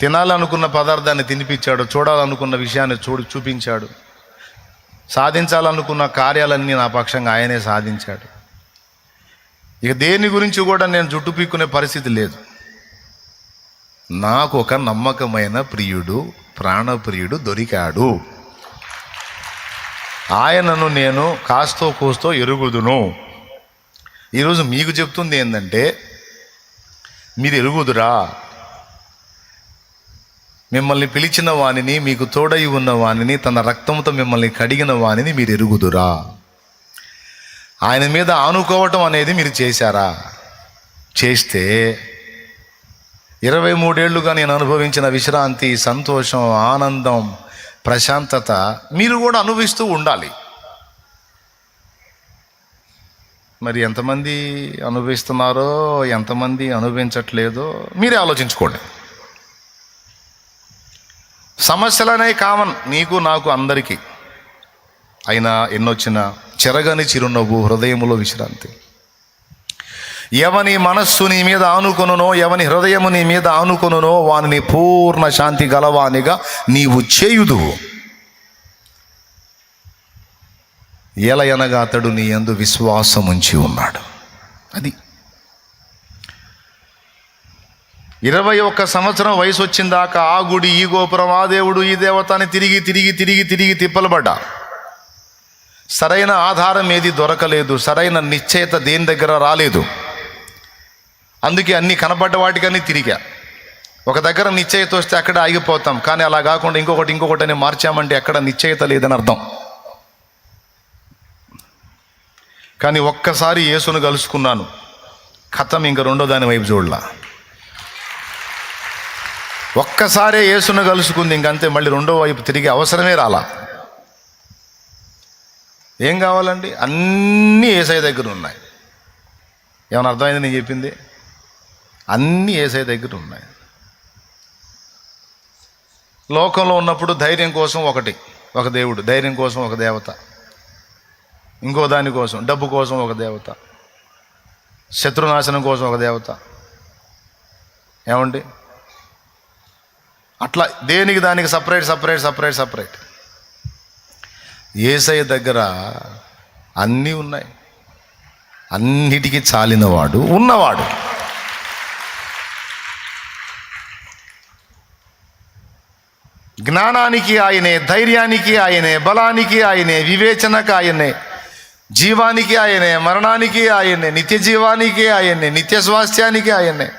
తినాలనుకున్న పదార్థాన్ని తినిపించాడు చూడాలనుకున్న విషయాన్ని చూడు చూపించాడు. సాధించాలనుకున్న కార్యాలన్నీ నా పక్షంగా ఆయనే సాధించాడు. ఇక దేని గురించి కూడా నేను జుట్టు పీక్కునే పరిస్థితి లేదు. నాకు ఒక నమ్మకమైన ప్రియుడు ప్రాణప్రియుడు దొరికాడు. ఆయనను నేను కాస్తో కూస్తో ఎరుగుదును. ఈరోజు మీకు చెప్తుంది ఏంటంటే మీరు ఎరుగుదురా? మిమ్మల్ని పిలిచిన వానిని మీకు తోడై ఉన్న వాణిని తన రక్తంతో మిమ్మల్ని కడిగిన వానిని మీరు ఎరుగుదురా? ఆయన మీద ఆనుకోవటం అనేది మీరు చేశారా? చేస్తే ఇరవై మూడేళ్ళుగా నేను అనుభవించిన విశ్రాంతి సంతోషం ఆనందం ప్రశాంతత మీరు కూడా అనుభవిస్తూ ఉండాలి. మరి ఎంతమంది అనుభవిస్తున్నారో ఎంతమంది అనుభవించట్లేదో మీరే ఆలోచించుకోండి. సమస్యలనే కామన్. నీకు నాకు అందరికీ. అయినా ఎన్నొచ్చినా చెరగని చిరునవ్వు హృదయములో విశ్రాంతి. ఎవని మనస్సు నీ మీద ఆనుకొనునో ఎవని హృదయము నీ మీద ఆనుకొనునో వానిని పూర్ణ శాంతి గలవానిగా నీవు చేయుదు ఎలయనగా అతడు నీ అందు విశ్వాసం ఉంచి ఉన్నాడు. అది ఇరవై ఒక్క సంవత్సరం వయసు వచ్చిందాకా ఆ గుడి ఈ గోపురం ఆ దేవుడు ఈ దేవత అని తిరిగి తిరిగి తిరిగి తిరిగి తిప్పలబడ్డా. సరైన ఆధారం ఏది దొరకలేదు సరైన నిశ్చయత దేని దగ్గర రాలేదు. అందుకే అన్ని కనబడ్డ వాటికన్నీ తిరిగా. ఒక దగ్గర నిశ్చయత వస్తే అక్కడ ఆగిపోతాం కానీ అలా కాకుండా ఇంకొకటి ఇంకొకటి అని మార్చామంటే ఎక్కడ నిశ్చయత లేదని అర్థం. కానీ ఒక్కసారి యేసును కలుసుకున్నాను. కథం ఇంక రెండో దాని వైపు చూడలా. ఒక్కసారే యేసును కలుసుకుంది ఇంకంతే. మళ్ళీ రెండో వైపు తిరిగి అవసరమే రాలా. ఏం కావాలండి? అన్నీ ఏసఐ దగ్గర ఉన్నాయి ఏమైనా అర్థమైంది నేను చెప్పింది? అన్నీ ఏసఐ దగ్గర ఉన్నాయి లోకంలో ఉన్నప్పుడు ధైర్యం కోసం ఒకటి ఒక దేవుడు. ధైర్యం కోసం ఒక దేవత. ఇంకో దాని కోసం డబ్బు కోసం ఒక దేవత. శత్రునాశనం కోసం ఒక దేవత. ఏమండి? అట్లా దేనికి దానికి separate separate separate separate? Yesayya దగ్గర అన్నీ ఉన్నాయి. అన్నిటికీ చాలినవాడు ఉన్నవాడు. జ్ఞానానికి ఆయనే ధైర్యానికి ఆయనే బలానికి ఆయనే వివేచనకు ఆయనే జీవానికి ఆయనే మరణానికి ఆయనే నిత్య జీవానికి ఆయనే నిత్య స్వాస్థ్యానికి ఆయనే.